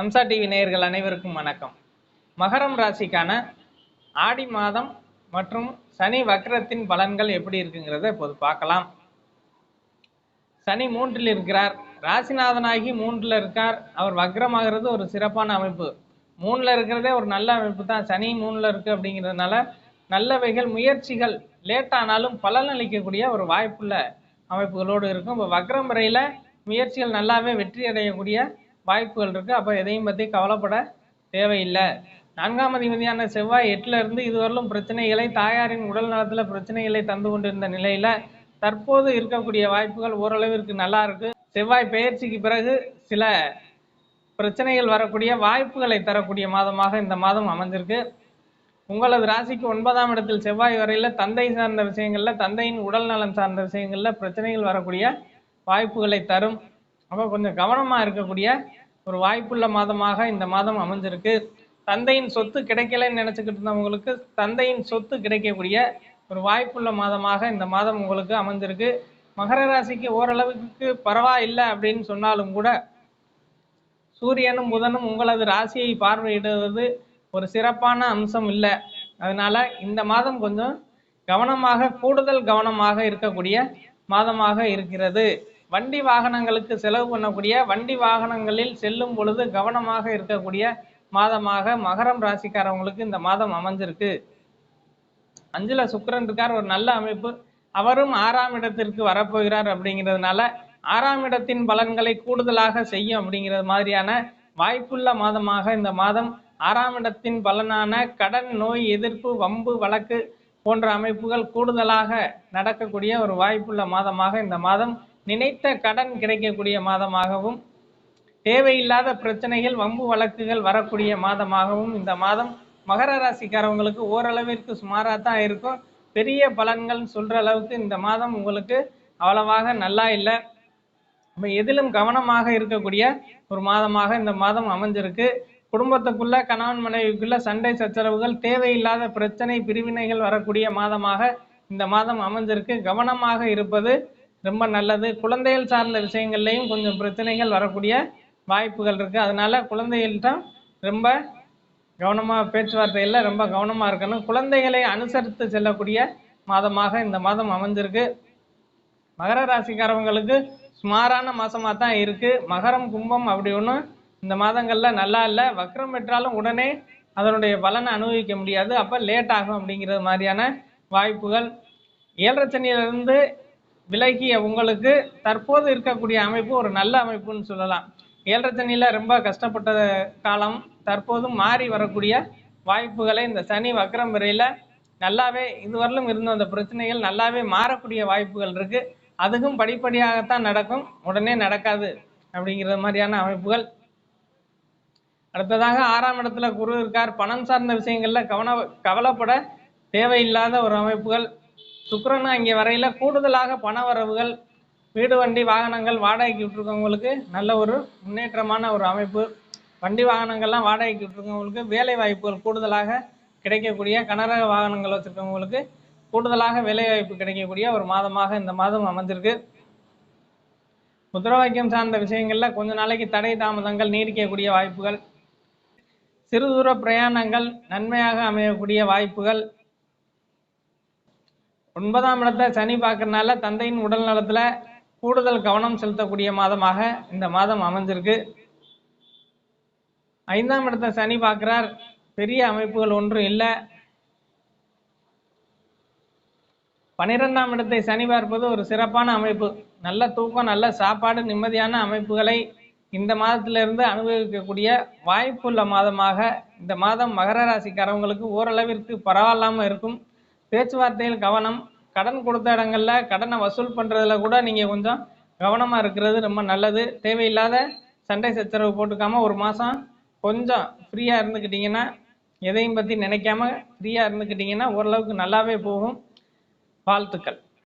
Hamza TV நேயர்கள் அனைவருக்கும் வணக்கம். மகரம் ராசிக்கான ஆடி மாதம் மற்றும் சனி வக்ரத்தின் பலன்கள் எப்படி இருக்குங்கிறத இப்போது பார்க்கலாம். சனி மூன்றில் இருக்கிறார். ராசிநாதனாகி மூன்றில் இருக்கார். அவர் வக்ரமாகிறது ஒரு சிறப்பான அமைப்பு. மூணில் இருக்கிறதே ஒரு நல்ல அமைப்பு தான். சனி மூணில் இருக்கு அப்படிங்கிறதுனால நல்லவைகள் முயற்சிகள் லேட் ஆனாலும் பலன் அளிக்கக்கூடிய ஒரு வாய்ப்புள்ள அமைப்புகளோடு இருக்கும். இப்போ வக்ரம் முறையில் முயற்சிகள் நல்லாவே வெற்றி அடையக்கூடிய வாய்ப்புகள் இருக்குது அப்போ எதையும் பற்றி கவலைப்பட தேவையில்லை. நான்காம் அதிபதியான செவ்வாய் எட்டுல இருந்து இதுவரையிலும் பிரச்சனைகளை தாயாரின் உடல் நலத்தில் பிரச்சனைகளை தந்து கொண்டிருந்த நிலையில தற்போது இருக்கக்கூடிய வாய்ப்புகள் ஓரளவிற்கு நல்லா இருக்கு. செவ்வாய் பெயர்ச்சிக்கு பிறகு சில பிரச்சனைகள் வரக்கூடிய வாய்ப்புகளை தரக்கூடிய மாதமாக இந்த மாதம் அமைஞ்சிருக்கு. உங்களது ராசிக்கு ஒன்பதாம் இடத்தில் செவ்வாய் வரையில தந்தை சார்ந்த விஷயங்கள்ல தந்தையின் உடல் நலம் சார்ந்த விஷயங்கள்ல பிரச்சனைகள் வரக்கூடிய வாய்ப்புகளை தரும். அப்போ கொஞ்சம் கவனமா இருக்கக்கூடிய ஒரு வாய்ப்புள்ள மாதமாக இந்த மாதம் அமைஞ்சிருக்கு. தந்தையின் சொத்து கிடைக்கலன்னு நினச்சிக்கிட்டு இருந்தவங்களுக்கு தந்தையின் சொத்து கிடைக்கக்கூடிய ஒரு வாய்ப்புள்ள மாதமாக இந்த மாதம் உங்களுக்கு அமைஞ்சிருக்கு. மகர ராசிக்கு ஓரளவுக்கு பரவாயில்லை அப்படின்னு சொன்னாலும் கூட சூரியனும் புதனும் உங்களது ராசியை பார்வையிடுவது ஒரு சிறப்பான அம்சம் இல்லை. அதனால இந்த மாதம் கொஞ்சம் கவனமாக கூடுதல் கவனமாக இருக்கக்கூடிய மாதமாக இருக்கிறது. வண்டி வாகனங்களுக்கு செலவு பண்ணக்கூடிய வண்டி வாகனங்களில் செல்லும் பொழுது கவனமாக இருக்கக்கூடிய மாதமாக மகரம் ராசிக்காரவங்களுக்கு இந்த மாதம் அமைஞ்சிருக்கு. அஞ்சுல சுக்கரன் இருக்கார் ஒரு நல்ல அமைப்பு. அவரும் ஆறாம் இடத்திற்கு வரப்போகிறார் அப்படிங்கிறதுனால ஆறாம் இடத்தின் பலன்களை கூடுதலாக செய்யும் அப்படிங்கிறது மாதிரியான வாய்ப்புள்ள மாதமாக இந்த மாதம் ஆறாம் இடத்தின் பலனான கடன் நோய் எதிர்ப்பு வம்பு வழக்கு போன்ற அமைப்புகள் கூடுதலாக நடக்கக்கூடிய ஒரு வாய்ப்புள்ள மாதமாக இந்த மாதம் நினைத்த கடன் கிடைக்கக்கூடிய மாதமாகவும் தேவையில்லாத பிரச்சனைகள் வம்பு வழக்குகள் வரக்கூடிய மாதமாகவும் இந்த மாதம் மகர ராசிக்காரவங்களுக்கு ஓரளவிற்கு சுமாராக தான் இருக்கும். பெரிய பலன்கள் சொல்ற அளவுக்கு இந்த மாதம் உங்களுக்கு அவ்வளவாக நல்லா இல்லை. நம்ம எதிலும் கவனமாக இருக்கக்கூடிய ஒரு மாதமாக இந்த மாதம் அமைஞ்சிருக்கு. குடும்பத்துக்குள்ள கணவன் மனைவிக்குள்ள சண்டை சச்சரவுகள் தேவையில்லாத பிரச்சனை பிரிவினைகள் வரக்கூடிய மாதமாக இந்த மாதம் அமைஞ்சிருக்கு. கவனமாக இருப்பது ரொம்ப நல்லது. குழந்தைகள் சார்ந்த விஷயங்கள்லையும் கொஞ்சம் பிரச்சனைகள் வரக்கூடிய வாய்ப்புகள் இருக்கு. அதனால குழந்தைகள்கிட்ட ரொம்ப கவனமா பேச்சுவார்த்தையில் ரொம்ப கவனமா இருக்கணும். குழந்தைகளை அனுசரித்து செல்லக்கூடிய மாதமாக இந்த மாதம் அமைஞ்சிருக்கு. மகர ராசிக்காரவங்களுக்கு சுமாரான மாதமாக தான் இருக்கு. மகரம் கும்பம் அப்படி ஒன்றும் இந்த மாதங்கள்ல நல்லா இல்லை. வக்ரம் பெற்றாலும் உடனே அதனுடைய பலனை அனுபவிக்க முடியாது. அப்ப லேட் ஆகும் அப்படிங்கிறது மாதிரியான வாய்ப்புகள். ஏழரை சனியிலிருந்து விலகிய உங்களுக்கு தற்போது இருக்கக்கூடிய அமைப்பு ஒரு நல்ல அமைப்புன்னு சொல்லலாம். ஏழரை ரொம்ப கஷ்டப்பட்ட காலம் தற்போதும் மாறி வரக்கூடிய வாய்ப்புகளை இந்த சனி வக்கரம் வரையில நல்லாவே இதுவரையிலும் இருந்த அந்த பிரச்சனைகள் நல்லாவே மாறக்கூடிய வாய்ப்புகள் இருக்கு. அதுவும் படிப்படியாகத்தான் நடக்கும். உடனே நடக்காது அப்படிங்கிற மாதிரியான அமைப்புகள். அடுத்ததாக ஆறாம் இடத்துல குரு இருக்கார். பணம் சார்ந்த விஷயங்கள்ல கவன கவலைப்பட தேவையில்லாத ஒரு அமைப்புகள். சுக்கிரனும் இங்கே வரையில கூடுதலாக பண வரவுகள் வீடு வண்டி வாகனங்கள் வாடகைக்கு விட்டுருக்கவங்களுக்கு நல்ல ஒரு முன்னேற்றமான ஒரு அமைப்பு. வண்டி வாகனங்கள்லாம் வாடகைக்கு விட்டுருக்கவங்களுக்கு வேலை வாய்ப்புகள் கூடுதலாக கிடைக்கக்கூடிய கனரக வாகனங்கள் வச்சுருக்கவங்களுக்கு கூடுதலாக வேலை வாய்ப்பு கிடைக்கக்கூடிய ஒரு மாதமாக இந்த மாதம் அமைஞ்சிருக்கு முத்திரவாக்கியம் சார்ந்த விஷயங்களில் கொஞ்ச நாளைக்கு தடை தாமதங்கள் நீடிக்கக்கூடிய வாய்ப்புகள். சிறு தூர பிரயாணங்கள் நன்மையாக அமையக்கூடிய வாய்ப்புகள். ஒன்பதாம் இடத்தை சனி பார்க்கறதுனால தந்தையின் உடல் நலத்துல கூடுதல் கவனம் செலுத்தக்கூடிய மாதமாக இந்த மாதம் அமைஞ்சிருக்கு. ஐந்தாம் இடத்தை சனி பார்க்கிறார். பெரிய அமைப்புகள் ஒன்றும் இல்லை. பனிரெண்டாம் இடத்தை சனி பார்ப்பது ஒரு சிறப்பான அமைப்பு. நல்ல தூக்கம் நல்ல சாப்பாடு நிம்மதியான அமைப்புகளை இந்த மாதத்திலிருந்து அனுபவிக்கக்கூடிய வாய்ப்புள்ள மாதமாக இந்த மாதம் மகர ராசிக்காரவங்களுக்கு ஓரளவிற்கு பரவாயில்லாம இருக்கும். பேச்சுவார்த்தையில் கவனம் கடன் கொடுத்த இடங்கள்ல கடனை வசூல் பண்ணுறதுல கூட நீங்கள் கொஞ்சம் கவனமாக இருக்கிறது ரொம்ப நல்லது. தேவையில்லாத சண்டை சச்சரவு போட்டுக்காமல் ஒரு மாதம் கொஞ்சம் ஃப்ரீயாக இருந்துக்கிட்டிங்கன்னா எதையும் பற்றி நினைக்காம ஃப்ரீயாக இருந்துக்கிட்டிங்கன்னா ஓரளவுக்கு நல்லாவே போகும். வாழ்த்துக்கள்.